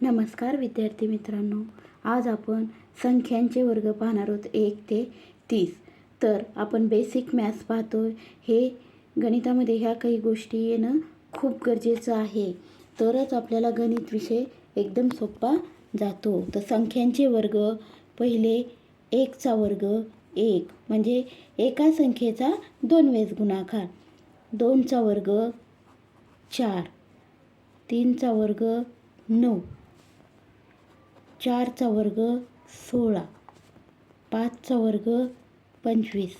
नमस्कार विद्यार्थी मित्रांनो आज आपण संख्यांचे वर्ग पाहणार आहोत. एक ते तीस. तर आपण बेसिक मॅथ्स पाहतो हे गणितामध्ये ह्या काही गोष्टी येणं खूप गरजेचं आहे. तरच आपल्याला गणित विषय एकदम सोपा जातो. तर संख्यांचे वर्ग पहिले एकचा वर्ग एक. म्हणजे एका संख्येचा दोन वेळेस गुणाकार. दोनचा वर्ग चार. तीनचा वर्ग नऊ. चारचा वर्ग सोळा. पाचचा वर्ग पंचवीस.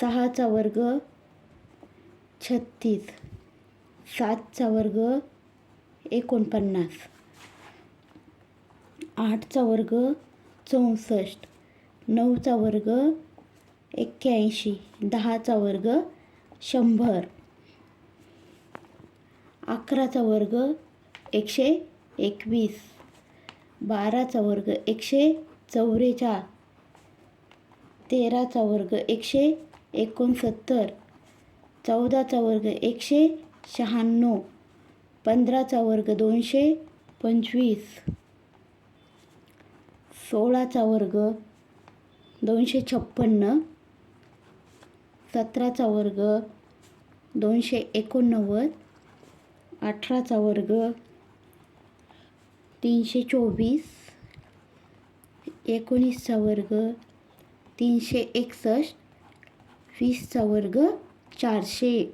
सहाचा वर्ग छत्तीस. सातचा वर्ग एकोणपन्नास. आठचा वर्ग चौसष्ट. नऊचा वर्ग एक्क्याऐंशी. दहाचा वर्ग शंभर. अकराचा वर्ग एकशे एकवीस. बाराचा वर्ग एकशे चौवेचाळ तेराचा वर्ग एकशे एकोणसत्तर चौदाचा वर्ग एकशे शहाण्णव पंधराचा वर्ग दोनशे पंचवीस सोळाचा वर्ग दोनशे छप्पन्न सतराचा वर्ग दोनशे एकोणनव्वद अठराचा वर्ग तीनशे चोवीस एकोणीसचा वर्ग तीनशे एकसष्ट वीसचा वर्ग चारशे.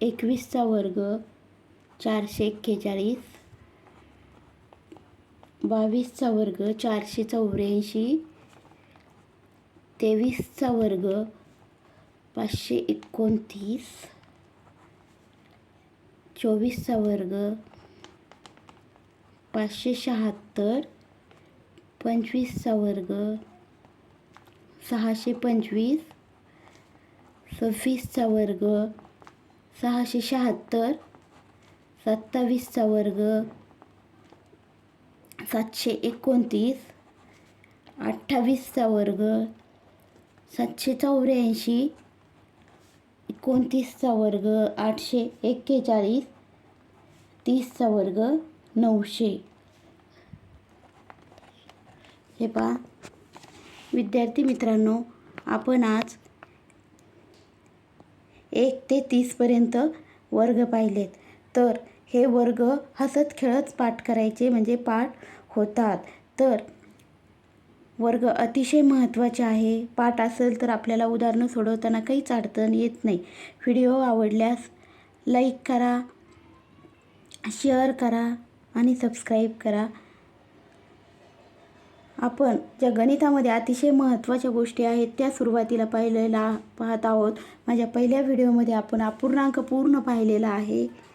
एकवीसचा वर्ग चारशे एक्केचाळीस. बावीसचा वर्ग चारशे चौऱ्याऐंशी. तेवीसचा वर्ग पाचशे एकोणतीस. चोवीसचा वर्ग पाचशे शहात्तर पंचवीसचा वर्ग सहाशे पंचवीस सव्वीसचा वर्ग सहाशे शहात्तर सत्तावीसचा वर्ग सातशे एकोणतीस अठ्ठावीसचा वर्ग सातशे चौऱ्याऐंशी एकोणतीसचा वर्ग आठशे एक्केचाळीस तीसचा वर्ग नऊशे. हे पहा. विद्यार्थी मित्रांनो आपण आज एक ते तीसपर्यंत वर्ग पाहिलेत. तर हे वर्ग हसत खेळत पाठ करायचे म्हणजे पाठ होतात. तर वर्ग अतिशय महत्त्वाचे आहे. पाठ असेल तर आपल्याला उदाहरणं सोडवताना काहीच अडचण येत नाही. व्हिडिओ आवडल्यास लाईक करा शेअर करा आणि सबस्क्राईब करा. आपण ज्या गणितामध्ये अतिशय महत्त्वाच्या गोष्टी आहेत त्या सुरुवातीला पाहिलेला पाहत आहोत. माझ्या पहिल्या व्हिडिओमध्ये आपण अपूर्णांक पूर्ण पाहिलेला आहे.